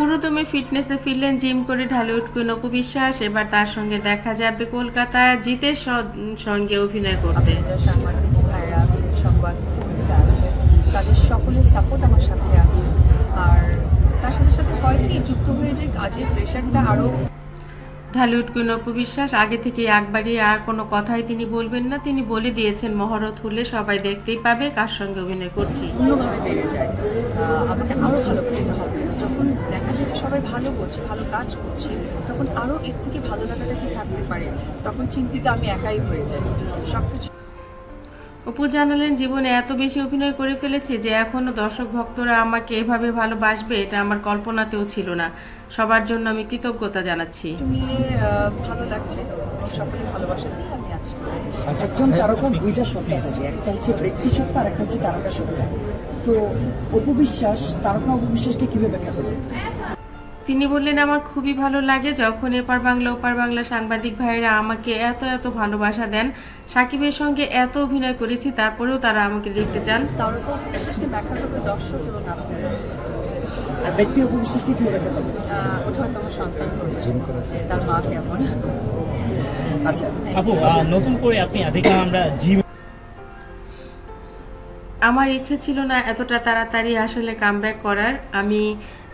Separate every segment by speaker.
Speaker 1: পুরোদমে ফিটনেসে ফিরলেন জিম করে ঢালিউড কুইন অপু বিশ্বাস। এবার তার সঙ্গে দেখা যাবে কলকাতায় জিতের সঙ্গে অভিনয় করতে।
Speaker 2: সাংবাদিক ভাইরা আছে সংবাদ আছে তাদের সকলের সাপোর্ট আমার সাথে আছে। আর তার সাথে সাথে হয় কি যুক্ত হয়ে যে কাজের প্রেশারটা আরও
Speaker 1: ঢালিউড কুইন অপু বিশ্বাস আগে থেকে একবারই আর কোনো কথাই তিনি বলবেন না। তিনি বলে দিয়েছেন মহরত হলে সবাই দেখতেই পাবে কার সঙ্গে অভিনয় করছি।
Speaker 2: অন্যভাবে বেড়ে যায়। আমাকে আরও ভালো করতে হবে। যখন দেখা যায় যে সবাই ভালো করছে ভালো কাজ করছে তখন আরও এর থেকে ভালো লাগাটা কি থাকতে পারে? তখন চিন্তিত আমি একাই হয়ে যাই। সব কিছু
Speaker 1: অপু জানালেন জীবনে এত বেশি অভিনয় করে ফেলেছি যে এখনও দর্শক ভক্তরা আমাকে এভাবে ভালোবাসবে এটা আমার কল্পনাতেও ছিল না। সবার জন্য আমি কৃতজ্ঞতা জানাচ্ছি।
Speaker 2: মিলে ভালো লাগছে। এবং সকলের ভালোবাসা দিয়ে
Speaker 3: একজন তারকার দুইটা সত্তা থাকে। একটা হচ্ছে ব্যক্তি সত্তা আর একটা হচ্ছে তারকা সত্তা। তো অপু বিশ্বাস তারকা অপু বিশ্বাসকে কীভাবে ব্যাখ্যা করবে
Speaker 1: তিনি বললেন আমার খুবই ভালো লাগে যখন এপার বাংলা ওপার বাংলা সাংবাদিক ভাইরা আমাকে এত এত ভালোবাসা দেন। সাকিবের সঙ্গে এত অভিনয় করেছি তারপরেও তারা আমাকে দেখতে চান।
Speaker 2: তারকা বিশ্বাসকে ব্যাখ্যা করবে দর্শক
Speaker 3: আর ব্যক্তি অপু বিশ্বাসকে কীভাবে ব্যাখ্যা করবে
Speaker 2: আহ, ওটা হয়তো আমার সন্তান তার মা কেমন?
Speaker 3: আচ্ছা।
Speaker 4: আপু নতুন করে আপনি আধিকা আমরা জিম
Speaker 1: আমার ইচ্ছে ছিল না এতটা তাড়াতাড়ি আসলে কামব্যাক করার। আমি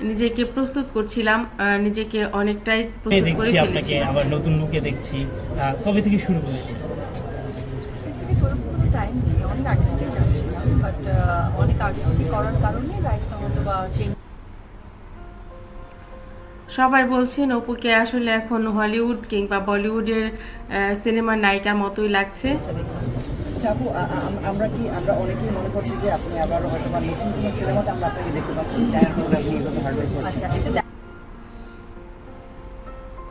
Speaker 1: নিজেকে প্রস্তুত করছিলাম নিজেকে অনেকটাই প্রস্তুত করে ফেলেছি।
Speaker 4: আবার নতুন লুকে দেখছি। কবে থেকে শুরু করেছে
Speaker 2: স্পেসিফিক কোনো টাইম নেই। অনেক আগে থেকে যাচ্ছিলাম বাট অনেক আগে থেকে করার কারণে রাইট হয়তো বা চেঞ্জ
Speaker 1: সবাই বলছেন অপুকে আসলে এখন হলিউড কিংবা বলিউডের সিনেমার নায়িকার মতোই লাগছে।
Speaker 3: আচ্ছা আপু আ- আ- আমরা কি আমরা অনেকেই মনে করছি যে আপনি আবার হয়তো বা নতুন কোনো সিনেমাতে আমরা আপনাকে দেখতে পাচ্ছি যার জন্য আপনি এভাবে হার্ডওয়ার্ক করছেন।
Speaker 2: এটা দেখ-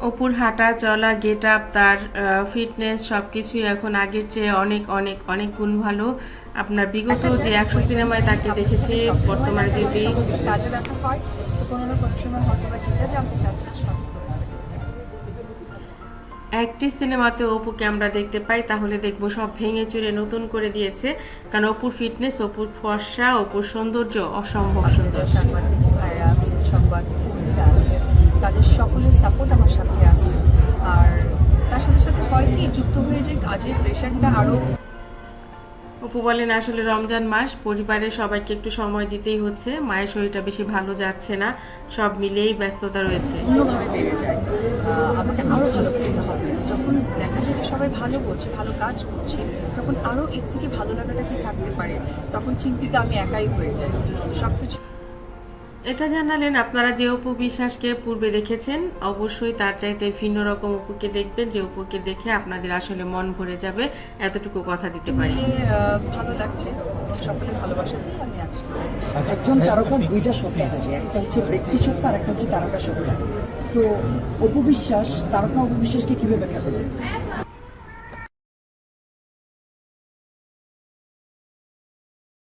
Speaker 1: অপুর হাঁটা চলা গেট আপ তার ফিটনেস সবকিছুই এখন আগের চেয়ে অনেক অনেক অনেক গুণ ভালো। আপনার বিগত যে একশো সিনেমায় তাকে দেখেছি বর্তমানে যে
Speaker 2: কোনো না কোনো সময় হয়তো বা যেটা জানতে চাচ্ছে সব।
Speaker 1: একটি সিনেমাতে অপুকে আমরা দেখতে পাই তাহলে দেখব সব ভেঙে চুরে নতুন করে দিয়েছে। কারণ অপুর ফিটনেস অপুর ফর্সা অপুর সৌন্দর্য অসম্ভব সুন্দর।
Speaker 2: সাংবাদিক ভাইরা আছে সংবাদ কর্মীরা আছে তাদের সকলের সাপোর্ট আমার সাথে আছে। আর তার সাথে সাথে হয় কি যুক্ত হয়ে যে কাজের প্রেশারটা আরও
Speaker 1: অপু বলেন, আসলে রমজান মাস, পরিবারের সবাইকে একটু সময় দিতেই হচ্ছে। মায়ের শরীরটা বেশি ভালো যাচ্ছে না, সব মিলেই ব্যস্ততা রয়েছে।
Speaker 2: আমাকে আরও যখন দেখা যায় যে সবাই ভালো করছে, ভালো কাজ করছে, তখন আরও এর থেকে ভালো লাগাটা কি থাকতে পারে? তখন চিন্তিত আমি একাই হয়ে যাই। সব কিছু
Speaker 1: এটা জানালেন আপনারা যে অপু বিশ্বাসকে পূর্বে দেখেছেন অবশ্যই তার চাইতে ভিন্ন রকম অপুকে দেখবেন। যে অপুকে দেখে আপনাদের আসলে মন ভরে যাবে এতটুকু কথা দিতে পারি।
Speaker 2: ভালো লাগছে। এবং সকলের ভালোবাসা দিয়ে আমি আছি।
Speaker 3: একজন তারকার দুইটা সত্তা থাকে। একটা হচ্ছে ব্যক্তি সত্তা আর একটা হচ্ছে তারকা সত্তা তো অপু বিশ্বাস তারকা অপু বিশ্বাসকে কীভাবে ব্যাখ্যা করবে